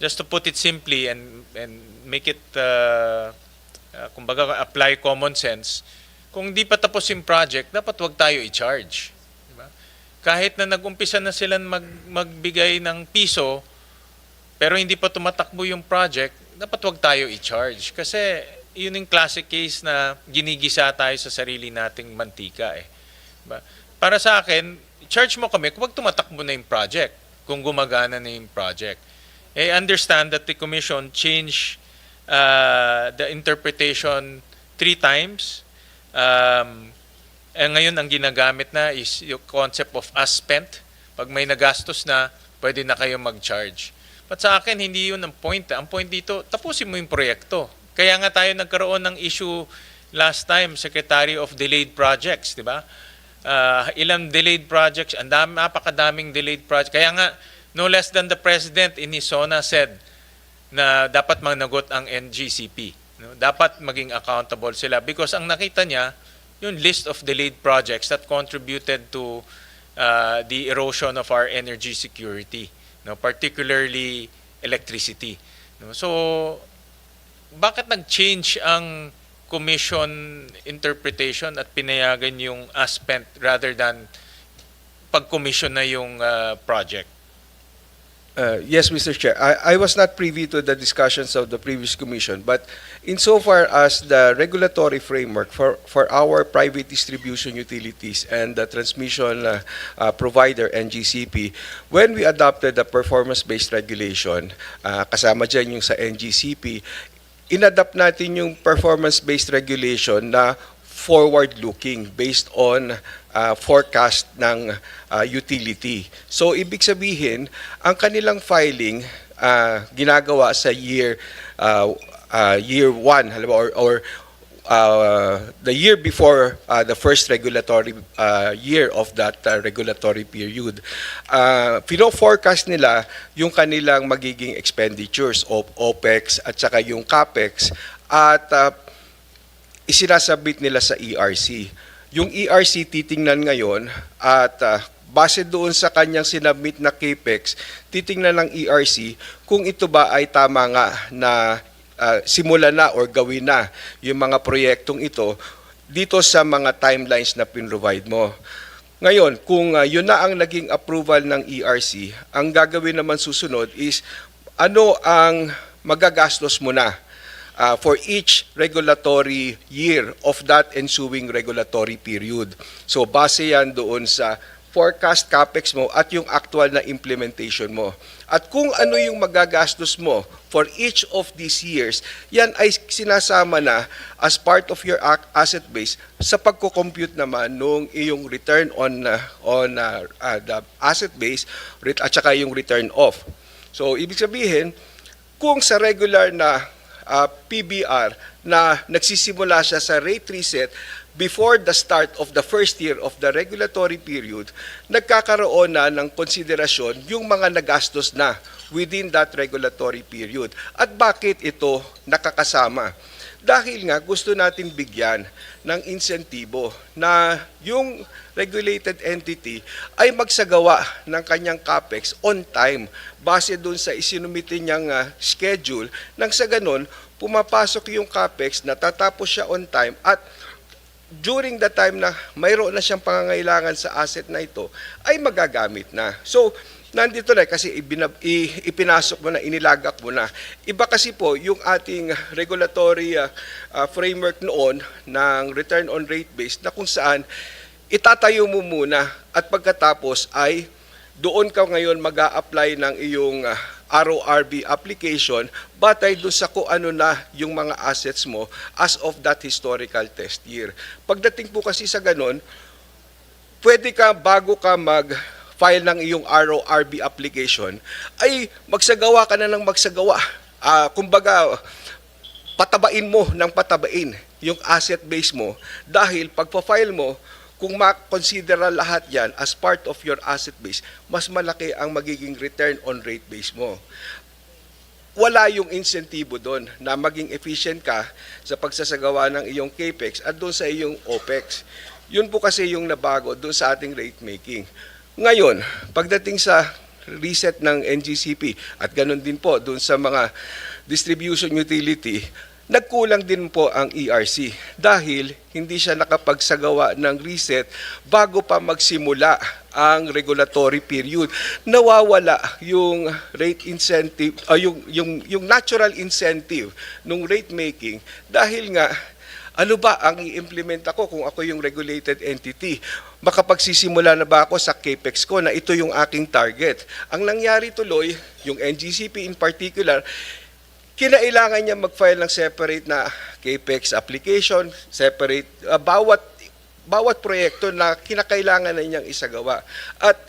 just to put it simply and and make it uh, uh, kumbaga apply common sense, kung di pa tapos yung project, dapat wag tayo i-charge. Di ba? Kahit na nag-umpisa na sila mag, magbigay ng piso, pero hindi pa tumatakbo yung project, dapat wag tayo i-charge. Kasi yun yung classic case na ginigisa tayo sa sarili nating mantika eh. Diba? Para sa akin, charge mo kami kung tumatakbo na yung project, kung gumagana na yung project. Eh, understand that the commission changed uh, the interpretation three times. Um, eh, ngayon, ang ginagamit na is yung concept of as spent. Pag may nagastos na, pwede na kayo mag-charge. But sa akin, hindi yun ang point. Ang point dito, tapusin mo yung proyekto. Kaya nga tayo nagkaroon ng issue last time, Secretary of Delayed Projects, di ba? Uh, ilang delayed projects, ang dami, napakadaming delayed projects. Kaya nga, no less than the President in his SONA said na dapat managot ang NGCP. No? Dapat maging accountable sila because ang nakita niya, yung list of delayed projects that contributed to uh, the erosion of our energy security, no? particularly electricity. No? So, bakit nag-change ang commission interpretation at pinayagan yung as spent rather than pag-commission na yung uh, project? Uh, yes, Mr. Chair. I, I was not privy to the discussions of the previous commission, but insofar as the regulatory framework for, for our private distribution utilities and the transmission uh, uh, provider, NGCP, when we adopted the performance-based regulation, uh, kasama dyan yung sa NGCP, inadapt natin yung performance-based regulation na forward-looking based on uh, forecast ng uh, utility. So ibig sabihin, ang kanilang filing uh, ginagawa sa year uh, uh, year 1 halimbawa or, or uh, the year before uh, the first regulatory uh, year of that uh, regulatory period. Uh, pino-forecast nila yung kanilang magiging expenditures of OPEX at saka yung CAPEX at uh, isinasabit nila sa ERC. Yung ERC titingnan ngayon at uh, base doon sa kanyang sinabmit na CAPEX, titingnan ng ERC kung ito ba ay tama nga na uh, simula na or gawin na yung mga proyektong ito dito sa mga timelines na pin-provide mo. Ngayon, kung uh, yun na ang naging approval ng ERC, ang gagawin naman susunod is ano ang magagastos mo na uh, for each regulatory year of that ensuing regulatory period. So base yan doon sa forecast capex mo at yung actual na implementation mo. At kung ano yung magagastos mo for each of these years, yan ay sinasama na as part of your asset base sa pagko-compute naman nung iyong return on uh, on uh, uh, the asset base at saka yung return off. So ibig sabihin, kung sa regular na uh, PBR na nagsisimula siya sa rate reset before the start of the first year of the regulatory period, nagkakaroon na ng konsiderasyon yung mga nagastos na within that regulatory period. At bakit ito nakakasama? Dahil nga gusto natin bigyan ng insentibo na yung regulated entity ay magsagawa ng kanyang capex on time base doon sa isinumite niyang ah, schedule nang sa ganon pumapasok yung capex natatapos siya on time at during the time na mayroon na siyang pangangailangan sa asset na ito ay magagamit na. So, nandito na kasi ibinab, i, ipinasok mo na, inilagak mo na. Iba kasi po yung ating regulatory uh, uh, framework noon ng return on rate base na kung saan itatayo mo muna at pagkatapos ay doon ka ngayon mag apply ng iyong uh, RORB application batay doon sa kung ano na yung mga assets mo as of that historical test year. Pagdating po kasi sa ganon, pwede ka bago ka mag file ng iyong RORB application ay magsagawa ka na ng magsagawa. Ah, kumbaga patabain mo ng patabain yung asset base mo dahil pagpa-file mo kung ma-considera lahat yan as part of your asset base, mas malaki ang magiging return on rate base mo. Wala yung insentibo doon na maging efficient ka sa pagsasagawa ng iyong CAPEX at doon sa iyong OPEX. Yun po kasi yung nabago doon sa ating rate making. Ngayon, pagdating sa reset ng NGCP at ganun din po doon sa mga distribution utility, nagkulang din po ang ERC dahil hindi siya nakapagsagawa ng reset bago pa magsimula ang regulatory period. Nawawala yung rate incentive, o yung, yung, yung natural incentive ng rate making dahil nga ano ba ang i-implement ako kung ako yung regulated entity? Makapagsisimula na ba ako sa CAPEX ko na ito yung aking target? Ang nangyari tuloy, yung NGCP in particular, kinailangan niya mag-file ng separate na CAPEX application, separate, uh, bawat, bawat proyekto na kinakailangan na niyang isagawa. At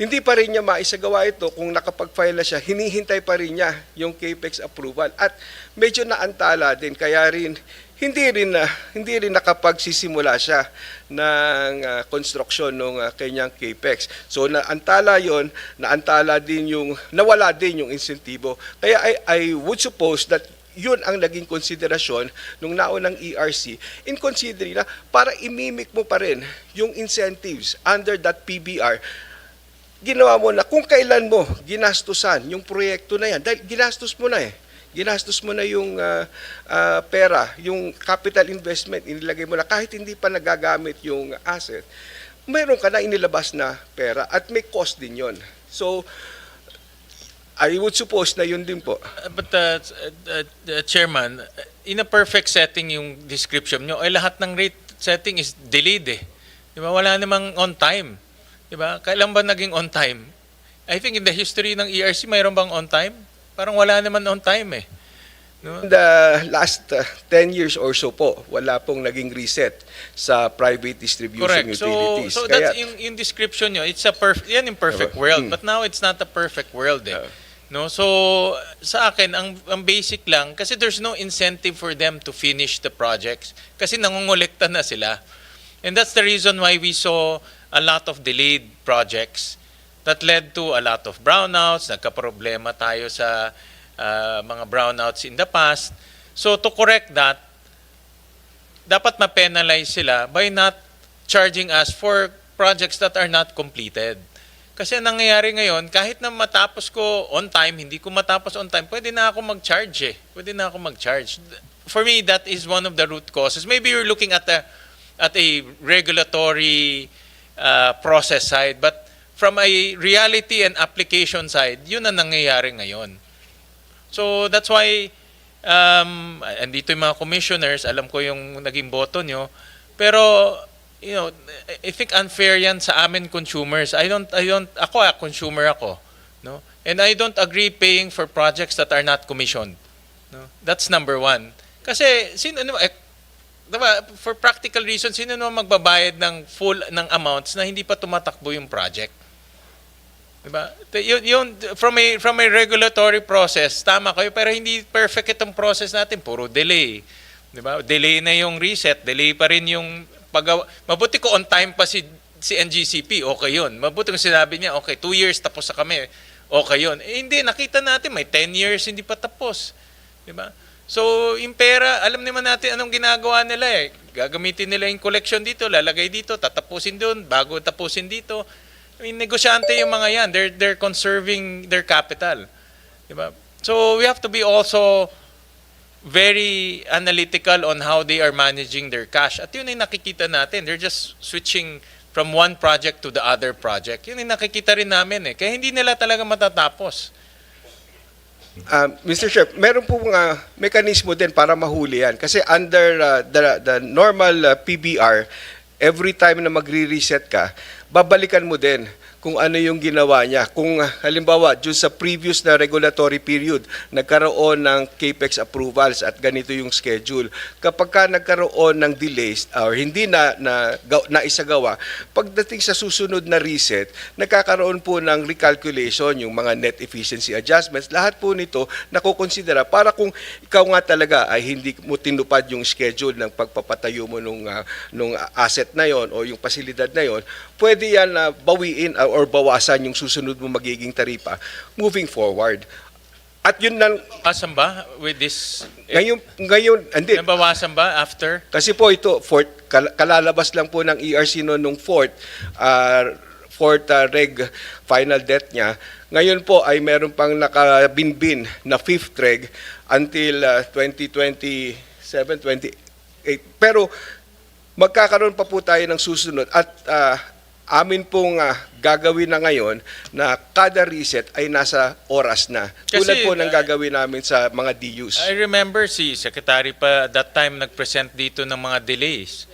hindi pa rin niya maisagawa ito kung nakapag-file na siya, hinihintay pa rin niya yung CAPEX approval. At medyo naantala din, kaya rin hindi rin na hindi rin nakapagsisimula siya ng uh, construction ng uh, kanyang capex. So naantala 'yon, naantala din yung nawala din yung insentibo. Kaya I, I would suppose that yun ang naging konsiderasyon nung naunang ERC in considering na para imimik mo pa rin yung incentives under that PBR ginawa mo na kung kailan mo ginastusan yung proyekto na yan dahil ginastos mo na eh ginastos mo na yung ah, ah, pera, yung capital investment, inilagay mo na kahit hindi pa nagagamit yung asset, mayroon ka na inilabas na pera at may cost din yon. So, I would suppose na yun din po. Uh, But uh, uh, uh, Chairman, in a perfect setting yung description nyo, ay lahat ng rate setting is delayed eh. Di ba? Wala namang on time. Di ba? Kailan ba naging on time? I think in the history ng ERC, mayroon bang on time? Parang wala naman on time eh. No? In the last uh, 10 years or so po, wala pong naging reset sa private distribution Correct. So, utilities. so Kaya- that's yung, yung description nyo. It's a perfect, yan yung perfect Diba? world. Mm. But now it's not a perfect world eh. Uh. No, so sa akin ang ang basic lang kasi there's no incentive for them to finish the projects kasi nangongolekta na sila. And that's the reason why we saw a lot of delayed projects that led to a lot of brownouts, nagka-problema tayo sa ah, mga brownouts in the past. So to correct that, dapat ma-penalize sila by not charging us for projects that are not completed. Kasi ang nangyayari ngayon, kahit na matapos ko on time, hindi ko matapos on time, pwede na ako mag-charge eh. Pwede na ako mag-charge. For me, that is one of the root causes. Maybe you're looking at a, at a regulatory uh, process side, but from a reality and application side, yun ang nangyayari ngayon. So that's why um andito yung mga commissioners, alam ko yung naging boto nyo, pero you know, I think unfair yan sa amin consumers. I don't I don't ako ah, consumer ako, no? And I don't agree paying for projects that are not commissioned. No? That's number one. Kasi sino ano eh, diba, for practical reasons, sino naman magbabayad ng full ng amounts na hindi pa tumatakbo yung project? Diba? Yun, yun, from a from a regulatory process, tama kayo pero hindi perfect itong process natin, puro delay. 'Di ba? Delay na yung reset, delay pa rin yung pag Mabuti ko on time pa si si NGCP, okay 'yun. Mabuti kung sinabi niya, okay, two years tapos sa kami. Okay 'yun. Eh, hindi nakita natin may 10 years hindi pa tapos. 'Di ba? So, yung pera, alam naman natin anong ginagawa nila eh. Gagamitin nila yung collection dito, lalagay dito, tatapusin doon, bago tapusin dito. I mean, negosyante yung mga yan. They're, they're conserving their capital. Diba? So, we have to be also very analytical on how they are managing their cash. At yun yung nakikita natin. They're just switching from one project to the other project. Yun yung nakikita rin namin eh. Kaya hindi nila talaga matatapos. Um, Mr. Chair, meron po mga mekanismo din para mahuli yan. Kasi under uh, the, the normal uh, PBR, every time na magre-reset ka, babalikan mo din kung ano yung ginawa niya. Kung uh, halimbawa, dun sa previous na regulatory period, nagkaroon ng CAPEX approvals at ganito yung schedule. Kapag ka nagkaroon ng delays or hindi na, na, na isagawa, pagdating sa susunod na reset, nagkakaroon po ng recalculation, yung mga net efficiency adjustments, lahat po nito nakukonsidera para kung ikaw nga talaga ay hindi mo tinupad yung schedule ng pagpapatayo mo nung, ah, nung asset na yon o yung pasilidad na yon, pwede yan na bawiin ah, or bawasan yung susunod mo magiging taripa moving forward. At yun lang, Bawasan ba with this? ngayon, ngayon, hindi, Nabawasan ba after? kasi po ito, fourth, kal- kalalabas lang po ng ERC no nung fourth, uh, fourth uh, reg final debt niya, Ngayon po ay meron pang nakabinbin na fifth reg until uh, 2027, 28. Pero magkakaroon pa po tayo ng susunod at ah, amin pong ah, gagawin na ngayon na kada reset ay nasa oras na. Tulad Kasi, po ng ah, gagawin namin sa mga DUs. I remember si Secretary pa that time nag-present dito ng mga delays.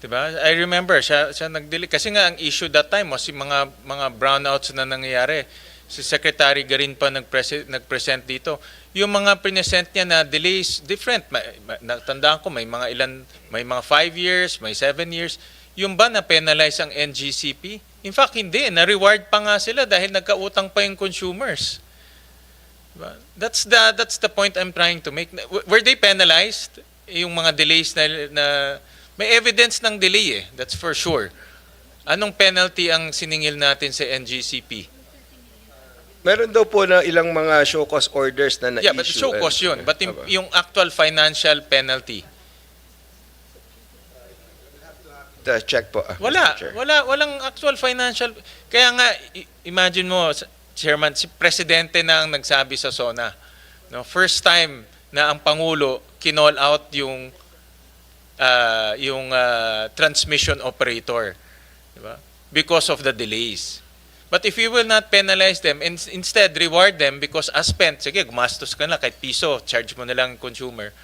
'Di ba? I remember siya siya nag-delay kasi nga ang issue that time was yung mga mga brownouts na nangyayari. Si Secretary Garin pa nag-present nag-present dito. Yung mga present niya na delays different. Ma, ma- natandaan ko may mga ilan may mga 5 years, may 7 years. Yung ba na penalize ang NGCP? In fact, hindi. Na-reward pa nga sila dahil nagkautang pa yung consumers. Diba? That's the that's the point I'm trying to make. Were they penalized? Yung mga delays na, na may evidence ng delay eh, that's for sure. Anong penalty ang siningil natin sa NGCP? Meron daw po na ilang mga show cause orders na na-issue. Yeah, but show cause yun. But yung, yung actual financial penalty, Uh, check po. ah, wala. Wala, walang actual financial. Kaya nga, imagine mo, Chairman, si Presidente na ang nagsabi sa SONA. No, first time na ang Pangulo kinall out yung ah, yung ah, transmission operator. Di ba? Because of the delays. But if you will not penalize them, and instead reward them because as spent, sige, gumastos ka na kahit piso, charge mo na lang ang consumer.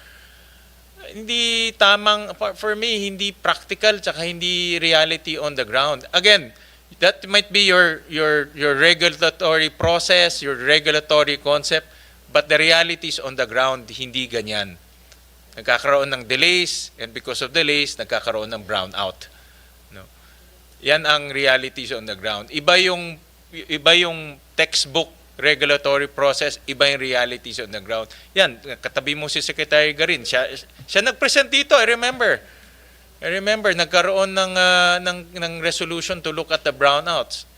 Hindi tamang, for- me, hindi practical tsaka hindi reality on the ground. Again, that might be your, your, your regulatory process, your regulatory concept, but the realities on the ground, hindi ganyan. Nagkakaroon ng delays, and because of delays, nagkakaroon ng brownout. No? Yan ang realities on the ground. Iba yung iba yung textbook regulatory process, iba yung realities on the ground. Yan, katabi mo si Secretary Garin, siya siya nag-present dito, I remember. I remember nagkaroon ng ah, ng ng resolution to look at the brownouts.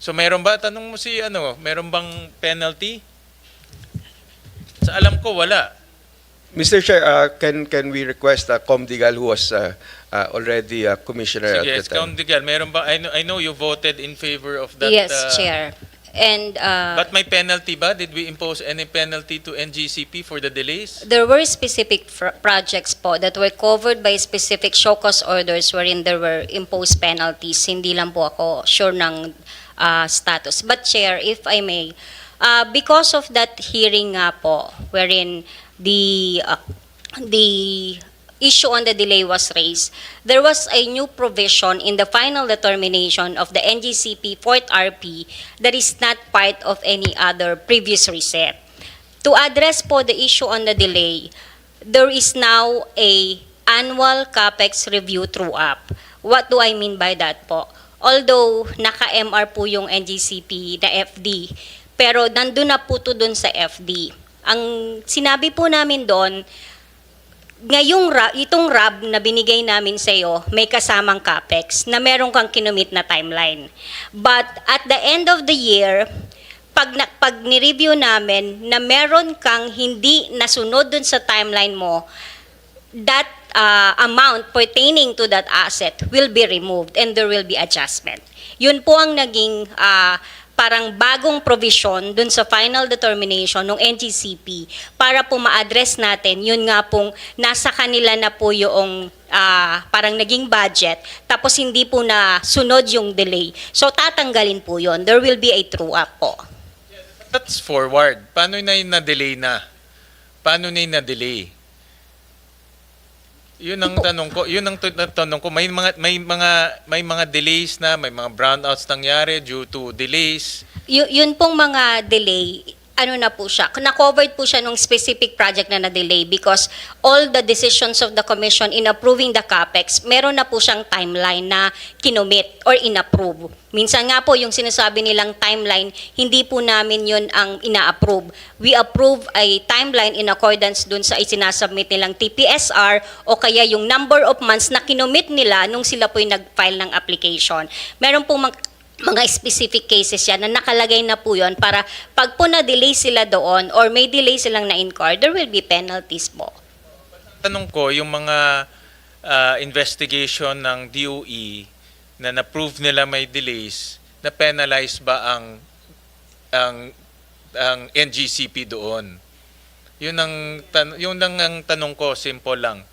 So meron ba tanong mo si ano, meron bang penalty? Sa alam ko wala. Mr. Chair, uh, can can we request uh, Comdigal who was uh, uh, already a commissioner Sige, at the time? Count Digal, meron ba I know, I know you voted in favor of that yes, uh, Chair. And uh, But may penalty ba? Did we impose any penalty to NGCP for the delays? there were specific fr- projects po that were covered by specific show cause orders wherein there were imposed penalties. Hindi lang po ako sure ng uh, status. But Chair, if I may, uh, because of that hearing nga po, wherein the uh, the issue on the delay was raised, there was a new provision in the final determination of the NGCP 4th RP that is not part of any other previous reset. To address po the issue on the delay, there is now a annual capex review true up. What do I mean by that po? Although naka-MR po yung NGCP na FD, pero nandun na po to dun sa FD. Ang sinabi po namin doon, ngayong ra- itong RAB na binigay namin sa iyo, may kasamang capex na meron kang kinumit na timeline. But at the end of the year, pag, na, pag ni-review namin na meron kang hindi nasunod dun sa timeline mo, that uh, amount pertaining to that asset will be removed and there will be adjustment. Yun po ang naging uh, parang bagong provision dun sa final determination ng NGCP para po ma-address natin, yun nga pong nasa kanila na po yung ah, parang naging budget, tapos hindi po na sunod yung delay. So tatanggalin po yun. There will be a true-up po. That's forward. Paano na yung na-delay na? Paano na yung na-delay? Yun ang tanong ko. Yun ang tanong ko. May mga may mga may mga delays na, may mga brownouts nangyari due to delays. Y- yun pong mga delay, ano na po siya, na-covered po siya nung specific project na na-delay because all the decisions of the commission in approving the CAPEX, meron na po siyang timeline na kinumit or inapprove. Minsan nga po yung sinasabi nilang timeline, hindi po namin yun ang ina-approve. We approve a timeline in accordance dun sa isinasubmit nilang TPSR o kaya yung number of months na kinumit nila nung sila po yung nag-file ng application. Meron pong mga specific cases yan na nakalagay na po yun para pag po na-delay sila doon or may delay silang na-incur, there will be penalties po. Tanong ko, yung mga ah, investigation ng DOE na na-prove nila may delays, na penalize ba ang ang ang NGCP doon. Yun ang yun lang ang tanong ko, simple lang.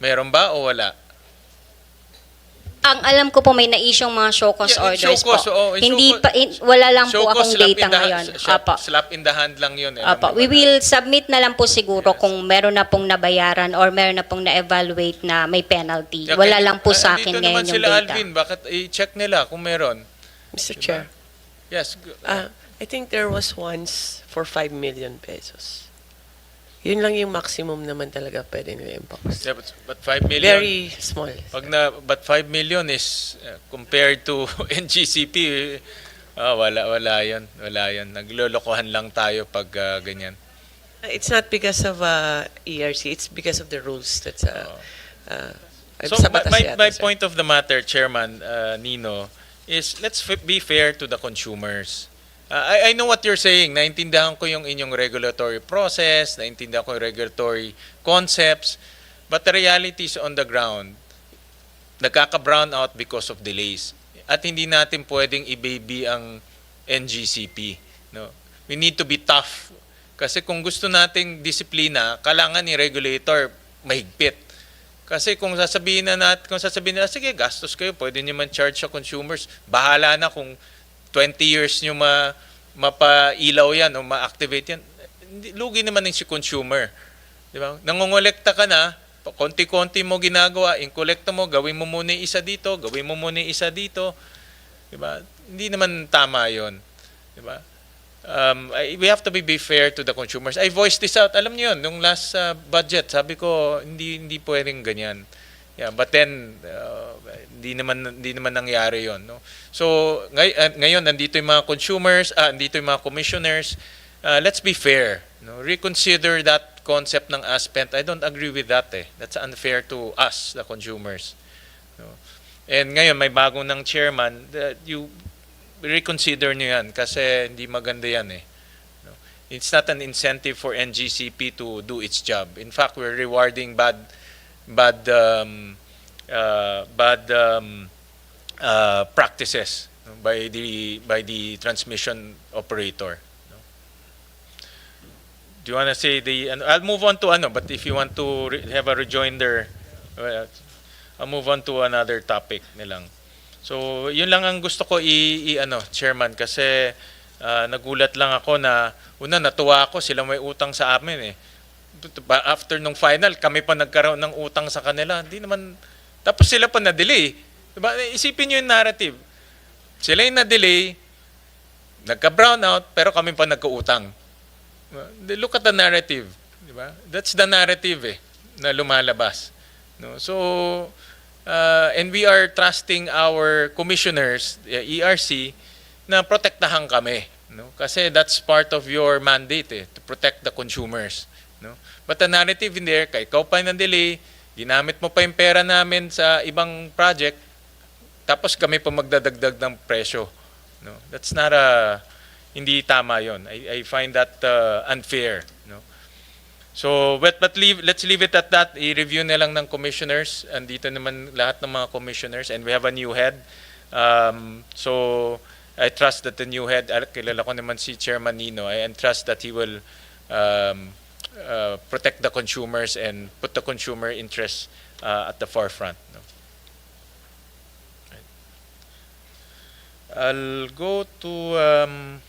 Meron ba o wala? Ang alam ko po may na-issue mga show cause Yeah, orders show cause, po. oo, show Hindi cause- pa in- wala lang Show po cause, akong slap data in the hand- ngayon. slap- Apo. Slap in the hand lang yun. eh. Apo, Alam we naman will submit na lang po siguro kung meron na pong nabayaran or meron na pong na-evaluate na may penalty. Yeah, Wala kaya- lang po sa andito akin naman ngayon yung sila, data. Alvin, bakit i-check nila kung meron? Mr. Diba? Chair, Yes. g- uh, I think there was once for 5 million pesos. Yun lang yung maximum naman talaga pwede nila impose. yeah, but, but 5 million. Very small. Pag na, but 5 million is uh, compared to NGCP, ah, wala, wala yan. Wala yan. Naglolokohan lang tayo pag ah, ganyan. It's not because of uh, ERC, it's because of the rules that's uh, Oo. uh, So my, my, yata, my sir. point of the matter, Chairman uh, Nino, is let's be fair to the consumers. Uh, I, I know what you're saying. Naintindihan ko yung inyong regulatory process, naintindihan ko yung regulatory concepts, but the reality is on the ground, nagkaka-brown out because of delays. At hindi natin pwedeng i-baby ang NGCP. No? We need to be tough. Kasi kung gusto nating disiplina, kailangan ni regulator mahigpit. Kasi kung sasabihin na natin, kung sasabihin nila, sige, gastos kayo, pwede nyo man charge sa consumers. Bahala na kung 20 years nyo ma, mapailaw yan o ma-activate yan. Lugi naman yung si consumer. Di ba? Nangongolekta ka na, konti-konti mo ginagawa, in kolekta mo, gawin mo muna isa dito, gawin mo muna isa dito. Di ba? Hindi naman tama yon Di ba? Um, we have to be, be fair to the consumers. I voiced this out. Alam niyo yun, nung last uh, budget, sabi ko, hindi hindi pwedeng ganyan. Yeah, but then uh, hindi naman hindi naman nangyari 'yon, no. So ngay- uh, ngayon nandito yung mga consumers, ah, nandito yung mga commissioners. Uh, let's be fair, no. Reconsider that concept ng ASPENT. I don't agree with that eh. That's unfair to us, the consumers. No. And ngayon may bagong ng chairman, that you reconsider nyo yan kasi hindi maganda yan eh. It's not an incentive for NGCP to do its job. In fact, we're rewarding bad bad um, uh, bad um, uh, practices by the by the transmission operator. Do you want to say the? ano, I'll move on to ano, but if you want to re- have a rejoinder, uh, I'll move on to another topic nilang. So, yun lang ang gusto ko i, i- ano, chairman kasi ah, nagulat lang ako na una natuwa ako sila may utang sa amin eh. After nung final, kami pa nagkaroon ng utang sa kanila. Hindi naman tapos sila pa na-delay. Diba? Isipin niyo yung narrative. Sila yung na-delay, nagka-brown out, pero kami pa nagkautang. Diba? Look at the narrative. Diba? That's the narrative eh, na lumalabas. No? So, uh, and we are trusting our commissioners, ERC, na protektahan kami. No? Kasi that's part of your mandate eh, to protect the consumers. No? But the narrative in there, kay ikaw pa yung delay, ginamit mo pa yung pera namin sa ibang project, tapos kami pa magdadagdag ng presyo. No? That's not a, hindi tama yon. I, I find that uh, unfair. No? So, but, but leave, let's leave it at that. I-review na lang ng commissioners. Andito naman lahat ng mga commissioners and we have a new head. Um, so, I trust that the new head, ah, kilala ko naman si Chairman Nino, I trust that he will um, uh, protect the consumers and put the consumer interests uh, at the forefront. No? I'll go to um,